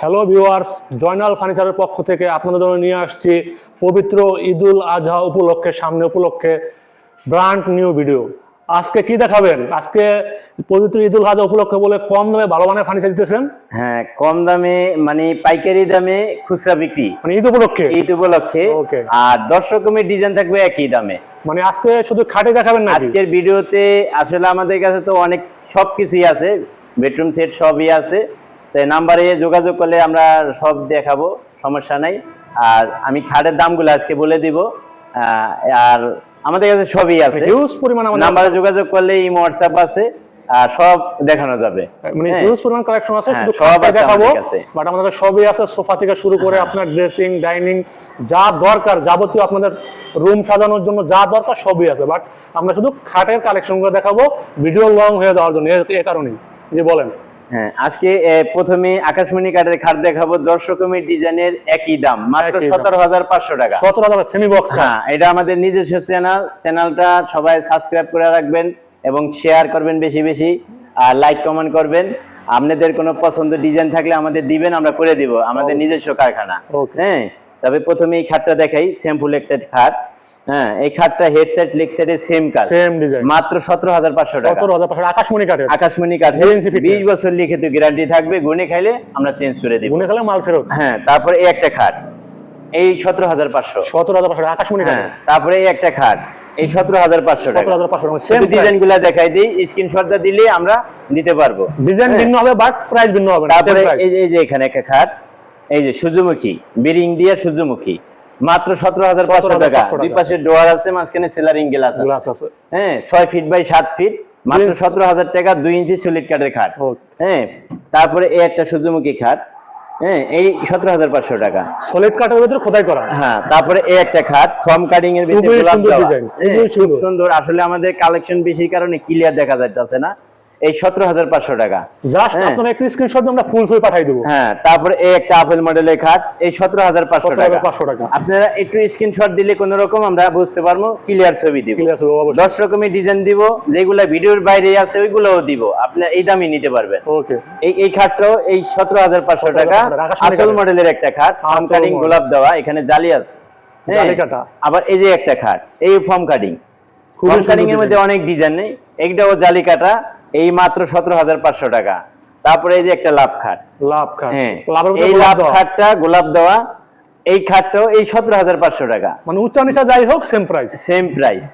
Hello viewers Joynal ফার্নিচারের পক্ষ থেকে আপনাদের জন্য নিয়ে আসছি পবিত্র ঈদুল আজহা উপলক্ষে সামনে উপলক্ষে ব্র্যান্ড নিউ ভিডিও আজকে কি দেখাবেন? আজকে পবিত্র ঈদুল আজহা উপলক্ষে বলে কম দামে ভালো মানের ফার্নিচার দিতেছেন? হ্যাঁ কম দামে মানে পাইকারি দামে খুচরা বিক্রি। মানে ঈদ উপলক্ষে? ঈদ উপলক্ষে. আর দশ রকমের ডিজাইন থাকবে একই দামে। মানে আজকে শুধু খাটে দেখাবেন না আজকের ভিডিওতে আসলে আমাদের কাছে তো অনেক সব কিছুই আছে। বেডরুম সেট সবই আছে। তাই নাম্বারে যোগাযোগ করলে আমরা সব দেখাবো সমস্যা নাই। আর আমি খাটের দামগুলো আজকে বলে দিব। আর আমাদের কাছে সবই আছে। হিউজ পরিমাণ আমাদের নাম্বারে যোগাযোগ করলে এই হোয়াটসঅ্যাপ আছে আর সব দেখানো যাবে। মানে হ্যাঁ। হিউজ পরিমাণ কালেকশন আছে হ্যাঁ, শুধু সব দেখাবো। বাট আমাদের সবই আছে সোফা থেকে শুরু করে আপনার ড্রেসিং ডাইনিং যা দরকার যাবতীয় আপনাদের রুম সাজানোর জন্য যা দরকার সবই আছে। বাট আমরা শুধু খাটের কালেকশনগুলো দেখাবো ভিডিও লং হয়ে যাওয়ার জন্য এ কারণেই। যে বলেন। হ্যাঁ আজকে প্রথমে আকাশমণি কাঠের খাট দেখাবো। দশ রকমের ডিজাইনের একই দাম মাত্র সতেরো হাজার পাঁচশো টাকা। সতেরো হাজার সেমি বক্স হ্যাঁ এটা আমাদের নিজস্ব চ্যানেল। চ্যানেলটা সবাই সাবস্ক্রাইব করে রাখবেন এবং শেয়ার করবেন বেশি বেশি আর লাইক কমেন্ট করবেন। আপনাদের কোনো পছন্দ ডিজাইন থাকলে আমাদের দিবেন আমরা করে দিব। আমাদের নিজস্ব কারখানা। হ্যাঁ তবে প্রথমে এই খাটটা দেখাই স্যাম্পল একটা খাট। হ্যাঁ এই খাটটা হেডসেট লেগসেটের সেম কাজ সেম ডিজাইন মাত্র সতেরো হাজার পাঁচশো টাকা। সতেরো হাজার পাঁচশো আকাশমণি কাঠের। আকাশমণি কাঠে CNC fitness। বিশ বছর লিখিত গ্যারান্টি থাকবে গুনে খাইলে আমরা চেঞ্জ করে দিব। গুনে খেলে মাল ফেরত। হ্যাঁ তারপরে এই একটা খাট। এই সতেরো হাজার পাঁচশো। সতেরো হাজার পাঁচশো আকাশমণি হ্যাঁ কাঠের। তারপরে এই একটা খাট। এই টাকা। সেম শুধু ডিজাইনগুলা দেখাই দিই স্ক্রিনশটটা দিলে আমরা দিতে পারব। ডিজাইন হ্যাঁ। ভিন্ন হবে বাট প্রাইস ভিন্ন হবে তারপরে এই যে এই যে এখানে একটা খাট এই যে সূর্যমুখী বিরিং দিয়ে সূর্যমুখী। মাত্র সতেরো হাজার পাঁচশো টাকা। দুই পাশে ডোয়ার আছে মাঝখানে সেলারিং গ্লাস আছে। হ্যাঁ ছয় ফিট বাই সাত ফিট মাত্র সতেরো হাজার টাকা দুই ইঞ্চি সলিড কাঠের খাট। হ্যাঁ তারপরে এই একটা সূর্যমুখী খাট। হ্যাঁ এই সতেরো হাজার পাঁচশো টাকা। সলিড কাঠের ভিতরে খোদাই করা। হ্যাঁ তারপরে এই একটা খাট ফর্ম কাটিং এর ভিতরে হ্যাঁ। সুন্দর। আসলে আমাদের কালেকশন বেশি কারণে ক্লিয়ার দেখা যাইতেছে না। এই সতেরো হাজার পাঁচশো টাকা। জাস্ট হ্যাঁ। আপনার একটি স্ক্রিনশট আমরা ফুল দেবো। হ্যাঁ তারপরে এই একটা আপেল মডেলের খাট এই সতেরো হাজার পাঁচশো টাকা। 17,500 টাকা। আপনারা একটু স্ক্রিনশট দিলে কোন রকম আমরা বুঝতে পারব ক্লিয়ার ছবি দিব। দশ রকমের ডিজাইন দিব যেগুলা ভিডিওর বাইরে আছে ওইগুলোও দিব। আপনার এই দামই নিতে পারবেন। ওকে এই এই খাটটাও এই সতেরো হাজার পাঁচশো টাকা। 17,500 আসল মডেলের একটা খাট ফর্ম কাটিং গোলাপ দেওয়া এখানে জালি আছে। হ্যাঁ। আবার এই যে একটা খাট এই ফর্ম কাটিং ফর্ম কাটিং এর মধ্যে অনেক ডিজাইন নেই। এইটাও জালি কাটা এই মাত্র সতেরো হাজার পাঁচশো টাকা। তারপরে এই যে একটা লাভ খাট। লাভ খাট। হ্যাঁ এই লাভ খাটটা গোলাপ দেওয়া এই খাটটাও এই সতেরো হাজার পাঁচশো টাকা। মানে উচ্চ নিচা যাই হোক সেম প্রাইস সেম প্রাইস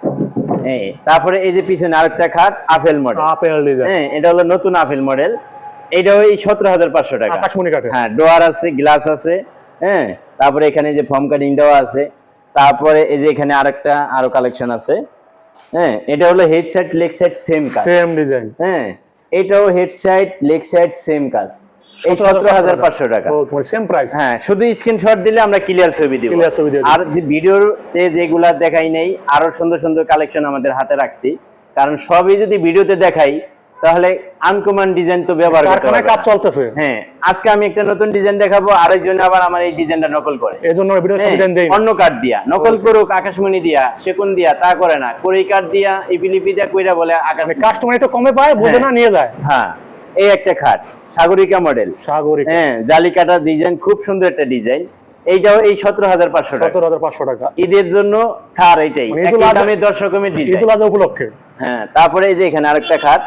তারপরে এই যে পিছনে আরেকটা খাট আপেল মডেল আপেল ডিজাইন হ্যাঁ এটা হলো নতুন আপেল মডেল এটাও এই সতেরো হাজার পাঁচশো টাকা। হ্যাঁ ডোয়ার আছে গ্লাস আছে হ্যাঁ তারপরে এখানে যে ফর্ম কাটিং দেওয়া আছে। তারপরে এই যে এখানে আরেকটা আরও কালেকশন আছে। হ্যাঁ এটা হলো head side leg side same কাজ। সেম ডিজাইন হ্যাঁ এটাও head side leg side same কাজ। এই সতেরো হাজার পাঁচশো টাকা। সেম প্রাইস হ্যাঁ শুধু স্ক্রিনশট দিলে আমরা ক্লিয়ার ছবি দিব। আর যে ভিডিওতে যেগুলা দেখাই নেই আরও সুন্দর সুন্দর কালেকশন আমাদের হাতে রাখছি। কারণ সবই যদি ভিডিওতে দেখাই তাহলে আনকমন ডিজাইন তো ব্যবহার করতে কারখানায় কাজ চলতেছে। হ্যাঁ আজকে আমি একটা নতুন ডিজাইন দেখাবো আরেকজন আবার আমার এই ডিজাইনটা নকল করে। এই ভিডিও হ্যাঁ, ডিজাইন দেই অন্য কাঠ দিয়া। নকল করুক আকাশমণি দিয়া সেকুন দিয়া তা করে না। কড়ি কাঠ দিয়া ইপিলিপি দিয়া কইরা বলে আকাশ কাস্টমার একটু কমে পায় বোঝে না নিয়ে যায়। হ্যাঁ এই একটা খাট সাগরিকা মডেল সাগরিক। হ্যাঁ জালি কাটার ডিজাইন খুব সুন্দর একটা ডিজাইন এইটাও এই সতেরো হাজার পাঁচশো টাকা। সতেরো হাজার পাঁচশো টাকা। ঈদের জন্য ছাড় এইটাই মানে আজহা উপলক্ষে। হ্যাঁ তারপরে এই যে এখানে আরেকটা খাট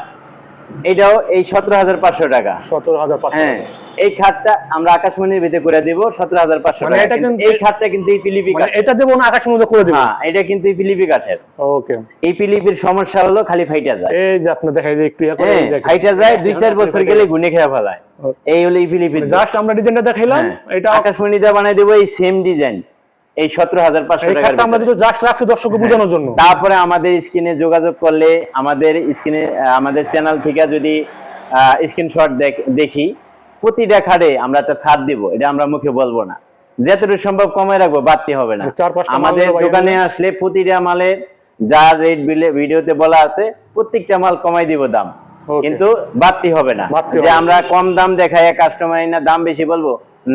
এটাও এই সতেরো হাজার পাঁচশো টাকা। সতেরো হাজার হ্যাঁ এই খাটটা আমরা আকাশমণির ভিতরে করে দিব সতেরো হাজার পাঁচশো মানে টাকা। এই খাটটা কিন্তু এই পিলিপি মানে এটা দেবো না আকাশের মধ্যে করে দেবো? হ্যাঁ এটা কিন্তু এই পিলিপি কাঠের। ওকে। এই পিলিপির সমস্যা হলো খালি ফাইটা যায়। এই যে আপনি দেখাই যে একটু করে হ্যাঁ। ফাইটা যায় দুই চার বছর গেলে গুনে খেয়ে ফেলায়। এই হলো এই পিলিপির জাস্ট আমরা ডিজাইনটা দেখাইলাম এটা আকাশমণিতে বানাই দেবো এই সেম ডিজাইন এই সতেরো হাজার পাঁচশো খাটটা আমরা। যদি জাস্ট রাখছি দর্শককে বোঝানোর জন্য। তারপরে আমাদের স্ক্রিনে যোগাযোগ করলে আমাদের স্ক্রিনে আমাদের চ্যানেল থেকে যদি স্ক্রিনশট দেখি প্রতিটা খাড়ে আমরা একটা ছাড় দিব এটা আমরা মুখে বলব না। যতটুকু সম্ভব কমায় রাখব বাড়তি হবে না। আমাদের দোকানে আসলে প্রতিটা মালের যা রেট বিলে ভিডিওতে বলা আছে প্রত্যেকটা মাল কমাই দিব দাম। কিন্তু বাড়তি হবে না। যে আমরা কম দাম দেখাই কাস্টমার না দাম বেশি বলব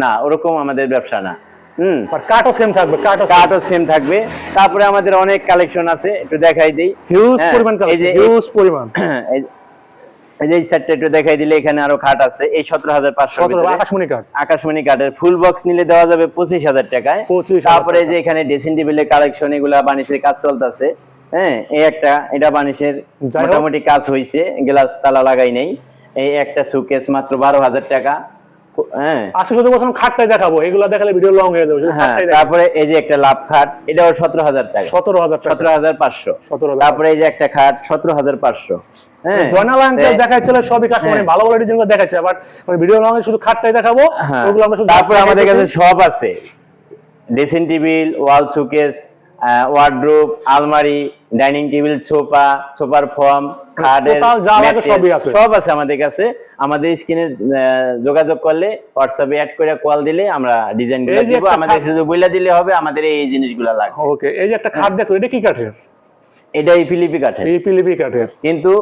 না ওরকম আমাদের ব্যবসা না। হুম। কাটও সেম থাকবে কাটও কার্ডও সেম থাকবে। তারপরে আমাদের অনেক কালেকশন আছে একটু দেখাই দিই। হিউজ পরিমাণ যে হিউজ পরিমাণ। এই- এই যে এই সেটটা একটু দেখাই দিলে এখানে আরও খাট আছে এই সতেরো হাজার পাঁচশো আকাশমণি কাঠ। আকাশমণি কাঠের ফুল বক্স নিলে দেওয়া যাবে পঁচিশ হাজার টাকায়। 25,000 তারপরে এই যে এখানে ড্রেসিং টেবিলের কালেকশন এগুলা বানিশের কাজ চলতেছে। হ্যাঁ এই একটা এটা বানিশের মোটামুটি কাজ হয়েছে গ্লাস তালা লাগাই নেই। এই একটা সুকেস মাত্র বারো হাজার টাকা। হ্যাঁ। খাটটাই দেখাবো এগুলো দেখালে ভিডিও লং হয়ে যাবে হ্যাঁ তারপরে এই যে একটা লাভ খাট এটাও সতেরো হাজার টাকা। সতেরো হাজার সতেরো হাজার পাঁচশো। 17,500 তারপরে এই যে একটা খাট সতেরো হাজার পাঁচশো। হ্যাঁ। জয়নাল আঙ্কেল দেখাচ্ছিল সবই হ্যাঁ। ভালো ভালো ডিজাইন দেখাচ্ছে বাট ভিডিও লং শুধু খাটটাই দেখাবো হ্যাঁ। ওগুলো আমরা তারপরে আমাদের কাছে সব আছে। ড্রেসিং টেবিল ওয়াল ওয়ার্ড্রোব আলমারি ডাইনিং টেবিল সোফা সোফার ফর্ম খাটের। সব আছে আমাদের কাছে। আমাদের স্ক্রিনে যোগাযোগ করলে হোয়াটসঅ্যাপে অ্যাড করে কল দিলে আমরা ডিজাইনগুলো দিব। আমাদের শুধু বইলা দিলে হবে আমাদের এই জিনিসগুলো লাগবে ওকে এই যে একটা খাট দেখো এটা কি কাঠের? এটাই ফিলিপি কাঠের। এই পিলিপি কাঠের। কিন্তু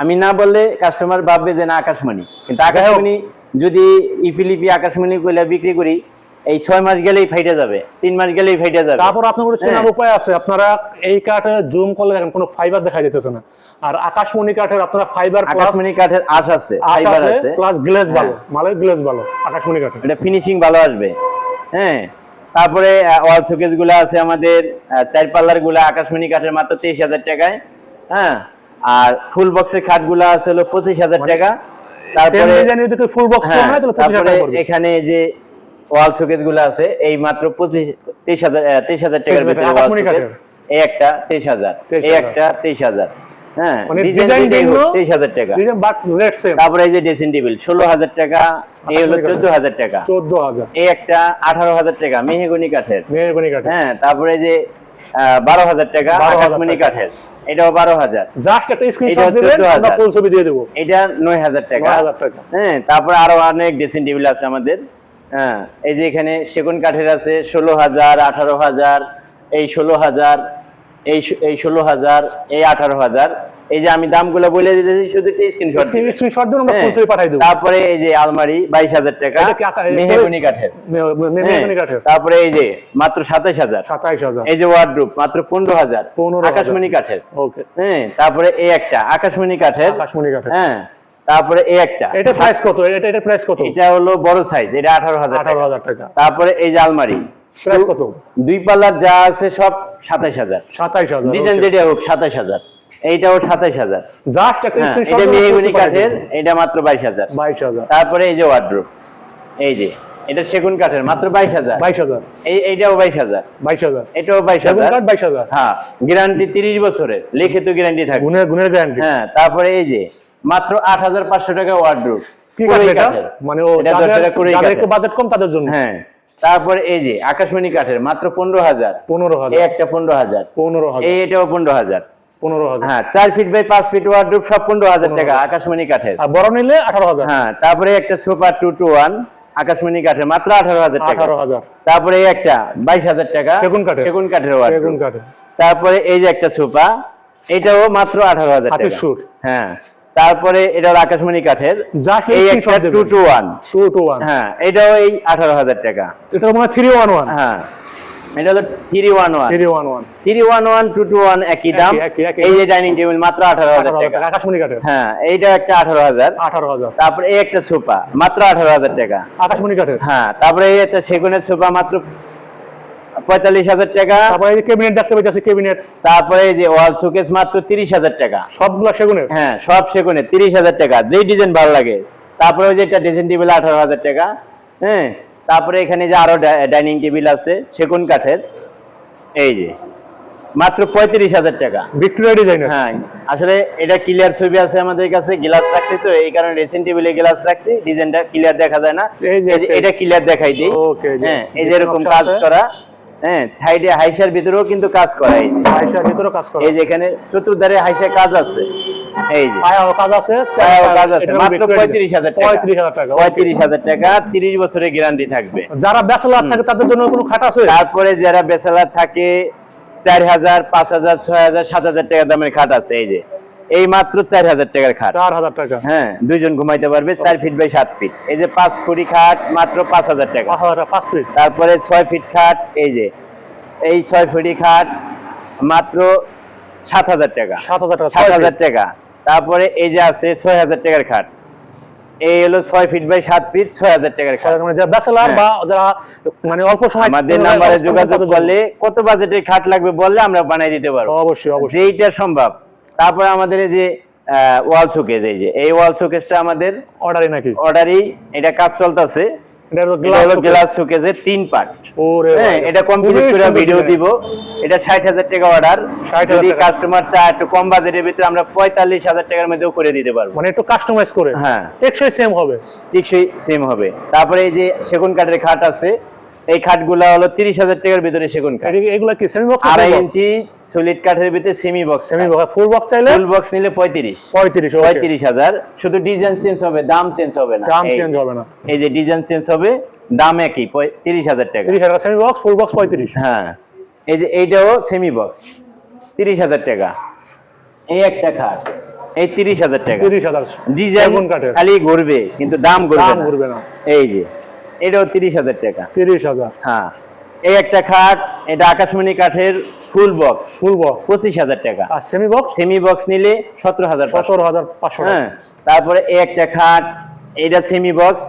আমি না বললে কাস্টমার ভাববে যে না আকাশমণি। কিন্তু আকাশমণি যদি ইফিলিপি আকাশমণি কইলা বিক্রি করি এই ছয় মাস গেলেই ফাইটে যাবে তিন মাস গেলেই ফাইটে যাবে। তারপর আপনার চেনার হ্যাঁ। উপায় আছে? আপনারা এই কাঠে জুম করলে দেখেন কোনো ফাইবার দেখা যেতেছে না। আর আকাশমণি কাঠের আপনারা ফাইবার আকাশমণি কাঠের আশ আছে ফাইবার আছে প্লাস গ্লেজ ভালো হ্যাঁ। মালের গ্লেজ ভালো আকাশমণি কাঠের। এটা ফিনিশিং ভালো আসবে। হ্যাঁ। তারপরে ওয়াল শোকেসগুলো আছে আমাদের চার পাল্লারগুলা আকাশমণি কাঠের মাত্র তেইশ হাজার টাকায়। হ্যাঁ। আর ফুল বক্সের খাটগুলা আছে হলো পঁচিশ হাজার টাকা। তারপরে ফুল বক্স হ্যাঁ, তারপরে এখানে যে ওয়াল শোকেসগুলো আছে এই মাত্র পঁচিশ তেইশ হাজার তেইশ হাজার টাকার ভিতরে ওয়াল শোকেস। এই একটা তেইশ হাজার। এই একটা তেইশ হাজার। হ্যাঁ মানে তেইশ হাজার টাকা। তারপরে এই যে ড্রেসিং টেবিল ষোলো হাজার টাকা এই হলো চোদ্দ হাজার টাকা। চোদ্দ হাজার। এই একটা আঠারো হাজার টাকা মেহগনি কাঠের। মেহগনি কাঠের। হ্যাঁ তারপরে যে বারো হাজার টাকা 12,000 আকাশমণি কাঠের। এটাও বারো হাজার। জাস্ট এটা স্ক্রিনশট হচ্ছে দিবেন 14,000 আমরা ফুল ছবি দিয়ে দেবো। এটা নয় হাজার টাকা। হ্যাঁ তারপরে আরও অনেক ড্রেসিং টেবিল আছে আমাদের। হ্যাঁ এই যে এখানে সেগুন কাঠের আছে ষোলো হাজার আঠারো হাজার এই ষোলো হাজার এই এই ষোলো হাজার এই আঠারো হাজার। এই যে আমি দামগুলো বলে দিতেছি শুধু স্ক্রিনশট স্ক্রিনশট দিন আমরা ছবি পাঠাই দেবো। তারপরে এই যে আলমারি বাইশ হাজার টাকা মেহগনি কাঠের। মে- মেহগনি হ্যাঁ, কাঠের? তারপরে এই যে মাত্র সাতাইশ হাজার। সাতাইশ হাজার। এই যে ওয়ার্ডরোব মাত্র পনেরো হাজার। 15,000 আকাশমণি কাঠের। ওকে হ্যাঁ তারপরে এই একটা আকাশমণি কাঠের। আকাশমণি কাঠের। হ্যাঁ তারপরে এই একটা। এটা প্রাইস কত? এটা এটা প্রাইস কত? এটা হলো বড় সাইজ এটা আঠারো হাজার আঠারো হাজার টাকা। তারপরে এই যে আলমারি। প্রাইস কত? দুই পাল্লার যা আছে সব সাতাইশ হাজার। সাতাইশ হাজার ডিজাইন যেটা হোক সাতাইশ হাজার। এইটাও সাতাইশ হাজার। জাস্ট হ্যাঁ, এটা মেহগুনি কাঠের এটা মাত্র বাইশ হাজার। বাইশ হাজার। তারপরে এই যে ওয়ার্ডরোব এই যে এটা সেগুন কাঠের মাত্র বাইশ হাজার। বাইশ হাজার। এই এইটাও বাইশ হাজার। বাইশ হাজার। এটাও বাইশ হাজার। বাইশ হাজার। হ্যাঁ গ্যারান্টি তিরিশ বছরের। লিখিত গ্যারান্টি থাকবে। গুণের গুণের গ্যারান্টি হ্যাঁ তারপরে এই যে মাত্র আট হাজার পাঁচশো টাকা মানে ও এটা দশ যাদের টাকা কুড়ি যাদের একটু বাজেট কম তাদের জন্য। হ্যাঁ। তারপরে এই যে আকাশমণি কাঠের মাত্র পনেরো হাজার। পনেরো হাজার। একটা পনেরো হাজার। পনেরো হাজার। এটাও পনেরো হাজার। পনেরো হাজার। হ্যাঁ চার ফিট বাই পাঁচ ফিট সব পনেরো হাজার টাকা আকাশমণি কাঠের। আর বড় নিলে আঠারো হাজার। হ্যাঁ তারপরে একটা সুপার টু টু ওয়ান আকাশমণি কাঠের মাত্র আঠারো হাজার টাকা। তারপরে এই একটা বাইশ হাজার টাকা সেগুন কাঠের। সেগুন কাঠের সেগুন কাঠের। তারপরে এই যে একটা সোফা এটাও মাত্র আঠারো হাজার টাকা। হ্যাঁ। তারপরে এটা হলো আকাশমণি কাঠের। এই এই একটা two two one two two one হ্যাঁ এটাও এই আঠারো হাজার টাকা। এটা মনে হয় থ্রি ওয়ান ওয়ান হ্যাঁ এটা হলো three one one three one one three one one two two one একই দাম। একই, একই, একই। এই যে ডাইনিং টেবিল মাত্র আঠারো হাজার আঠারো হাজার টাকা। টাকা আকাশমণি কাঠের। হ্যাঁ এইটা একটা আঠারো হাজার। আঠারো হাজার। তারপরে এই একটা সোফা মাত্র আঠারো হাজার টাকা। আকাশমণি কাঠের। হ্যাঁ তারপরে এই একটা সেগুনের সোফা মাত্র পঁয়তাল্লিশ হাজার টাকা। তারপরে এই যে দেখতে পাচ্ছি কেবিনেট তারপরে এই যে ওয়াল শোকেস মাত্র তিরিশ হাজার টাকা। সবগুলা সেগুনের? হ্যাঁ সব সেগুনে তিরিশ হাজার টাকা। যেই ডিজাইন ভালো লাগে। তারপরে ওই যে একটা ড্রেসিং টেবিল আঠারো হাজার টাকা। হ্যাঁ তারপরে এখানে যে আরও ডাইনিং টেবিল আছে সেগুন কাঠের। এই যে মাত্র পঁয়ত্রিশ হাজার টাকা। ভিক্টোরিয়া ডিজাইনের হ্যাঁ আসলে এটা ক্লিয়ার ছবি আছে আমাদের কাছে গ্লাস রাখছি তো এই কারণে ড্রেসিং টেবিলে গ্লাস রাখছি ডিজাইনটা ক্লিয়ার দেখা যায় না। এটা ক্লিয়ার দেখাই দিই। হ্যাঁ এই যে এরকম কাজ করা। হ্যাঁ সাইডে হাইসার ভিতরেও কিন্তু কাজ করা এই যে। আয়সার ভিতরে কাজ করা। এই যে এখানে চতুর্ধারে হাইসা কাজ আছে। এই যে। পায়াও কাজ আছে পায়াও কাজ আছে, মাত্র ভিক্টোরিয়া পঁয়ত্রিশ হাজার টাকা। পঁয়ত্রিশ হাজার টাকা পঁয়ত্রিশ হাজার টাকা তিরিশ বছরের গ্যারান্টি থাকবে। যারা ব্যাচেলার থাকে তাদের জন্য কোনো খাট আছে? তারপরে যারা বেচালার থাকে চার হাজার পাঁচ হাজার ছয় হাজার সাত হাজার টাকা দামের খাট আছে এই যে। এই মাত্র চার হাজার টাকার খাট। চার হাজার টাকা। হ্যাঁ দুইজন ঘুমাইতে পারবে চার ফিট বাই সাত ফিট এই যে পাঁচ ফুটি খাট মাত্র পাঁচ হাজার টাকা। পাঁচ ফিট তারপরে ছয় ফিট খাট এই যে এই ছয় ফুটি খাট মাত্র সাত হাজার টাকা। সাত হাজার টাকা সাত হাজার টাকা। তারপরে এই যে আছে ছয় হাজার টাকার খাট। এই হলো ছয় ফিট বাই সাত ফিট ছয় হাজার টাকার ব্যাচেলার হ্যাঁ। বা যারা মানে অল্প সময় আমাদের নাম্বারে যোগাযোগ করলে কত বাজেটের খাট লাগবে বললে আমরা বানাই দিতে পারব। অবশ্যই অবশ্যই। সম্ভব। তারপরে আমাদের এই যে ওয়াল শোকেজ এই যে এই ওয়াল শোকেজটা আমাদের অর্ডারই নাকি? অর্ডারই এটা কাজ চলতেছে। এটা হলো এটা হলো glass গ্লাস শোকেজের তিন পার্ট ওরে ভাই। এটা কমপ্লিট করে ভিডিও দিব। এটা ষাট হাজার টাকা অর্ডার যদি কাস্টমার চায় একটু কম বাজেটের ভিতরে আমরা পঁয়তাল্লিশ হাজার টাকার মধ্যেও করে দিতে পারব। মানে একটু কাস্টমাইজ করে। হ্যাঁ। টেকসই সেম হবে। টিকসই সেম হবে। তারপরে এই যে সেগুন কাঠের খাট আছে এই খাটগুলা হলো তিরিশ হাজার টাকার ভিতরে সেগুন কাঠ এগুলা কি? সেমি বক্স আড়াই ইঞ্চি সলিড কাঠের ভিতরে semi box semi box full box চাইলে? ফুল বক্স নিলে পঁয়ত্রিশ। 35 okay। পঁয়ত্রিশ হাজার। শুধু ডিজাইন চেঞ্জ হবে দাম চেঞ্জ হবে না। দাম চেঞ্জ হবে না। এই যে ডিজাইন চেঞ্জ হবে দাম একই তিরিশ হাজার টাকা। 30 হাজার সেমি বক্স ফুল বক্স 35 হ্যাঁ। এই যে এইটাও সেমি বক্স তিরিশ হাজার টাকা। এই একটা খাট এই তিরিশ হাজার টাকা। 30 হাজার ডিজাইন কাঠের। খালি ঘুরবে কিন্তু দাম ঘুরবে দাম ঘুরবে না। এই যে। এটাও তিরিশ হাজার টাকা। 30 হাজার। হ্যাঁ। এই একটা খাট এটা আকাশমণি কাঠের ফুল বক্স ফুল বক্স পঁচিশ হাজার টাকা। আর সেমি বক্স সেমি বক্স নিলে সতেরো হাজার পাঁচশো। 17500 টাকা। হ্যাঁ। তারপরে এই একটা খাট এটা সেমি বক্স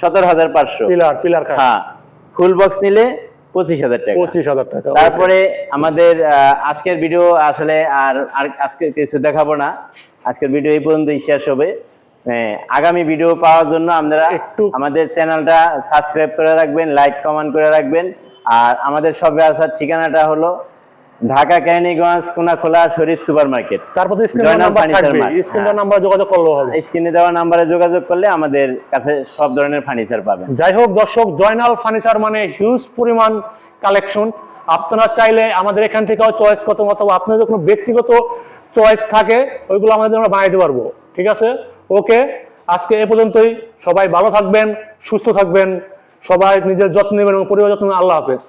সতেরো হাজার পাঁচশো। পিলার পিলার কাঠ হ্যাঁ। ফুল বক্স নিলে পঁচিশ হাজার টাকা। 25000 টাকা তারপরে আমাদের আজকের ভিডিও আসলে আর আর আজকে কিছু দেখাবো না। আজকের ভিডিও এই পর্যন্তই শেষ হবে। আগামী ভিডিও পাওয়ার জন্য আপনারা একটু- আমাদের চ্যানেলটা সাবস্ক্রাইব করে রাখবেন লাইক কমেন্ট করে রাখবেন। আর আমাদের সবে আসার ঠিকানাটা হলো ঢাকা ক্যানিগঞ্জ কোনাখোলা শরীফ সুপার মার্কেট তারপর স্ক্রিন নাম্বার হ্যাঁ। যোগাযোগ করলেও হবে। স্ক্রিনে দেওয়া নাম্বারে যোগাযোগ করলে আমাদের কাছে সব ধরনের ফার্নিচার পাবেন। যাই হোক দর্শক জয়নাল ফার্নিচার মানে হিউজ পরিমাণ কালেকশন আপনারা চাইলে আমাদের এখান থেকেও চয়েস করতে অথবা আপনাদের কোনো ব্যক্তিগত চয়েস থাকে ওইগুলো আমাদের আমরা বানাইতে পারব। ঠিক আছে? ওকে, আজকে এ পর্যন্তই। সবাই ভালো থাকবেন, সুস্থ থাকবেন। সবাই নিজের যত্ন নেবেন এবং পরিবার যত্ন আল্লাহ হাফেজ।